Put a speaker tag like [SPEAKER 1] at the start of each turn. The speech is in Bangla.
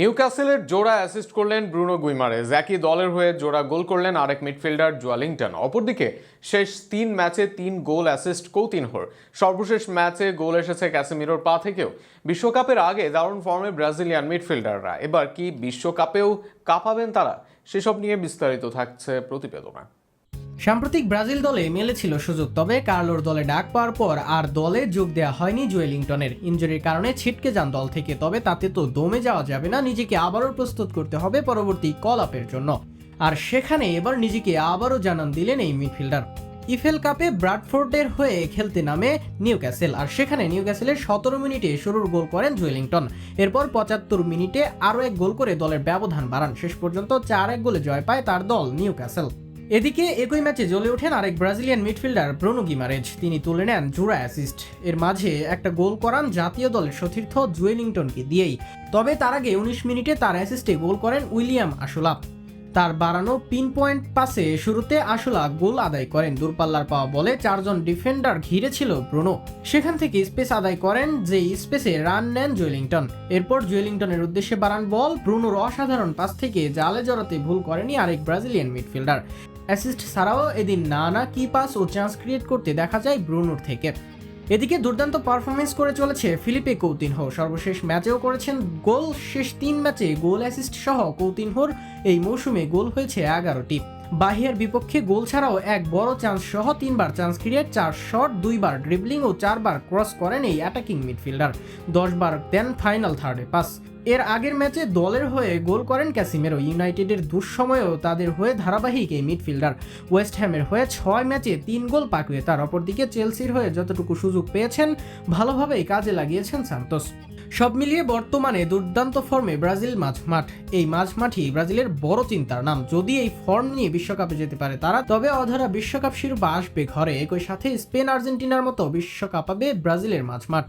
[SPEAKER 1] নিউক্যাসেলের জোড়া অ্যাসিস্ট করলেন ব্রুনো গুইমারেজ। একই দলের হয়ে জোড়া গোল করলেন আরেক মিডফিল্ডার জোয়ালিংটন অপরদিকে শেষ তিন ম্যাচে তিন গোল অ্যাসিস্ট কৌতিনহোর সর্বশেষ ম্যাচে গোল এসেছে ক্যাসেমিরোর পা থেকেও। বিশ্বকাপের আগে দারুণ ফর্মে ব্রাজিলিয়ান মিডফিল্ডাররা এবার কি বিশ্বকাপেও কাঁপাবেন তারা? সেসব নিয়ে বিস্তারিত থাকছে প্রতিবেদনা।
[SPEAKER 2] সাম্প্রতিক ব্রাজিল দলে মেলেছিল সুযোগ, তবে কার্লোর দলে ডাক পাওয়ার পর আর দলে যোগ দেওয়া হয়নি জুয়েলিংটনের। ইঞ্জুরির কারণে ছিটকে যান দল থেকে, তবে তাতে তো দমে যাওয়া যাবে না, নিজেকে আবারও প্রস্তুত করতে হবে পরবর্তী কল আপের জন্য। আর সেখানে এবার নিজেকে আবারও জানান দিলেন এই মিডফিল্ডার। ইফেল কাপে ব্রাডফোর্ডের হয়ে খেলতে নামে নিউ ক্যাসেল আর সেখানে নিউ ক্যাসেলের সতেরো মিনিটে শুরুর গোল করেন জুয়েলিংটন। এরপর পঁচাত্তর মিনিটে আরও এক গোল করে দলের ব্যবধান বাড়ান। শেষ পর্যন্ত চার এক গোলে জয় পায় তার দল নিউক্যাসেল। এদিকে একই ম্যাচে জ্বলে ওঠেন আরেক ব্রাজিলিয়ান মিডফিল্ডার ব্রনু গিমারেজ। তিনি তুলে নেন জোড়া অ্যাসিস্ট এর মাঝে একটা গোল করান জাতীয় দলের সতীর্থ জুয়েলিংটনকে দিয়েই। তবে তার আগে উনিশ মিনিটে তার অ্যাসিস্টে গোল করেন উইলিয়াম আশুলাপ। তার বাড়ানো পিন পয়েন্ট পাসে শুরুতে আসলা গোল আদায় করেন দূরপাল্লার পাওয়া বলে চারজন ডিফেন্ডার ঘিরে ছিল ব্রুনো। সেখান থেকে স্পেস আদায় করেন যে স্পেসে রান নেন জুয়েলিংটন। এরপর জুয়েলিংটনের উদ্দেশ্যে বাড়ান বল, ব্রুনোর অসাধারণ পাস থেকে জালে জড়াতে ভুল করেনি আরেক ব্রাজিলিয়ান মিডফিল্ডার। অ্যাসিস্ট ছাড়াও এদিন নানা কি পাস ও চান্স ক্রিয়েট করতে দেখা যায় ব্রুনোর থেকে। এদিকে দুর্দান্ত পারফরমেন্স করে চলেছে ফিলিপে কৌতিনহো সর্বশেষ ম্যাচেও করেছেন গোল। শেষ তিন ম্যাচে গোল অ্যাসিস্ট সহ কৌতিনহোর এই মৌসুমে গোল হয়েছে এগারোটি। বাহিয়ার বিপক্ষে গোল ছাড়াও এক বড় চান্স সহ তিনবার চান্স ক্রিয়েট চার শট দুইবার ড্রিবলিং ও চারবার ক্রস করেন এই অ্যাটাকিং মিডফিল্ডার দশবার দেন ফাইনাল থার্ডে পাস এর আগের ম্যাচে দলের হয়ে গোল করেন ক্যাসিমেরো। ইউনাইটেডের দুঃসময়েও তাদের হয়ে ধারাবাহিক এই মিডফিল্ডার ওয়েস্ট হ্যামের হয়ে ছয় ম্যাচে তিন গোল পাকুয়ে তার অপরদিকে চেলসির হয়ে যতটুকু সুযোগ পেয়েছেন, ভালোভাবেই কাজে লাগিয়েছেন সান্তোস সব মিলিয়ে বর্তমানে দুর্দান্ত ফর্মে ব্রাজিল মাঝমাঠ এই মাঝমাঠই ব্রাজিলের বড় চিন্তার নাম। যদি এই ফর্ম নিয়ে বিশ্বকাপে যেতে পারে তারা, তবে অধারা বিশ্বকাপ শিরোপা আসবে ঘরে। একই সাথে স্পেন আর্জেন্টিনার মতো বিশ্বকাপ পাবে ব্রাজিলের মাঝমাঠ